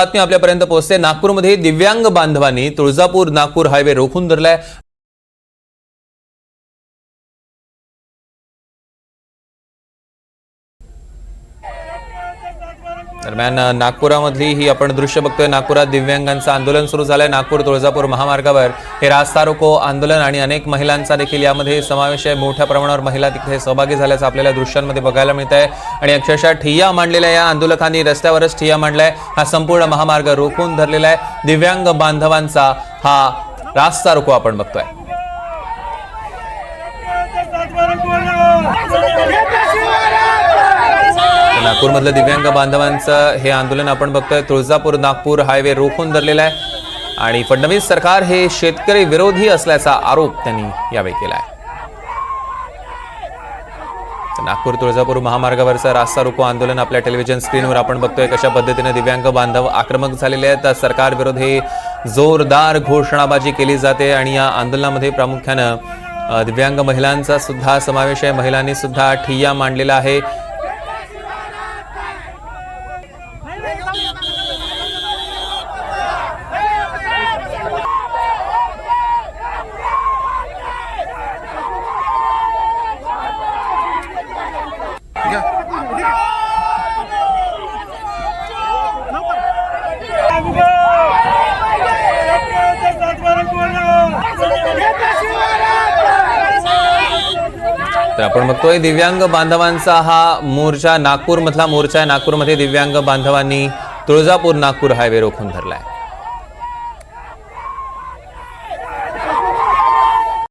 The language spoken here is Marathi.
बातमी आपल्यापर्यंत पोहोचते. नागपूरमध्ये दिव्यांग बांधवांनी तुळजापूर नागपूर हायवे रोखून धरलाय. दरम्यान नागपुरामधली ही आपण दृश्य बघतोय. नागपुरात दिव्यांगांचं आंदोलन सुरू झालंय. नागपूर तुळजापूर महामार्गावर हे रास्ता रोको आंदोलन आणि अनेक महिलांचा देखील यामध्ये समावेश आहे. मोठ्या प्रमाणावर महिला तिथे सहभागी झाल्याचं आपल्याला दृश्यांमध्ये बघायला मिळत आहे आणि अक्षरशः ठिय्या मांडलेल्या या आंदोलकांनी रस्त्यावरच ठिय्या मांडलाय. हा संपूर्ण महामार्ग रोखून धरलेला आहे. दिव्यांग बांधवांचा हा रास्ता रोको आपण बघतोय. नागपूरमधलं दिव्यांग बांधवांचं हे आंदोलन आपण बघतोय. तुळजापूर नागपूर हायवे रोखून धरलेला आहे आणि फडणवीस सरकार हे शेतकरी विरोधी असल्याचा आरोप त्यांनी यावेळी केला आहे नागपूर तुळजापूर महामार्गावरचं रास्ता रोको आंदोलन आपल्या टेलिव्हिजन स्क्रीनवर आपण बघतोय. कशा पद्धतीने दिव्यांग बांधव आक्रमक झालेले आहेत? सरकार विरोधी जोरदार घोषणाबाजी केली जाते आणि या आंदोलनामध्ये प्रामुख्यानं दिव्यांग महिलांचा सुद्धा समावेश आहे. महिलांनी सुद्धा ठिय्या मांडलेला आहे. तर आपण बघतोय दिव्यांग बांधवांचा हा मोर्चा नागपूरमधला मोर्चा आहे. नागपूरमध्ये दिव्यांग बांधवांनी तुळजापूर नागपूर हायवे रोखून धरलाय.